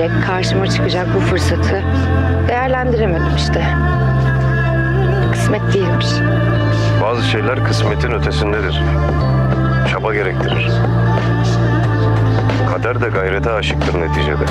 Bilerek karşıma çıkacak bu fırsatı değerlendiremedim işte. Kısmet değilmiş. Bazı şeyler kısmetin ötesindedir. Çaba gerektirir. Kader de gayrete aşıktır neticede.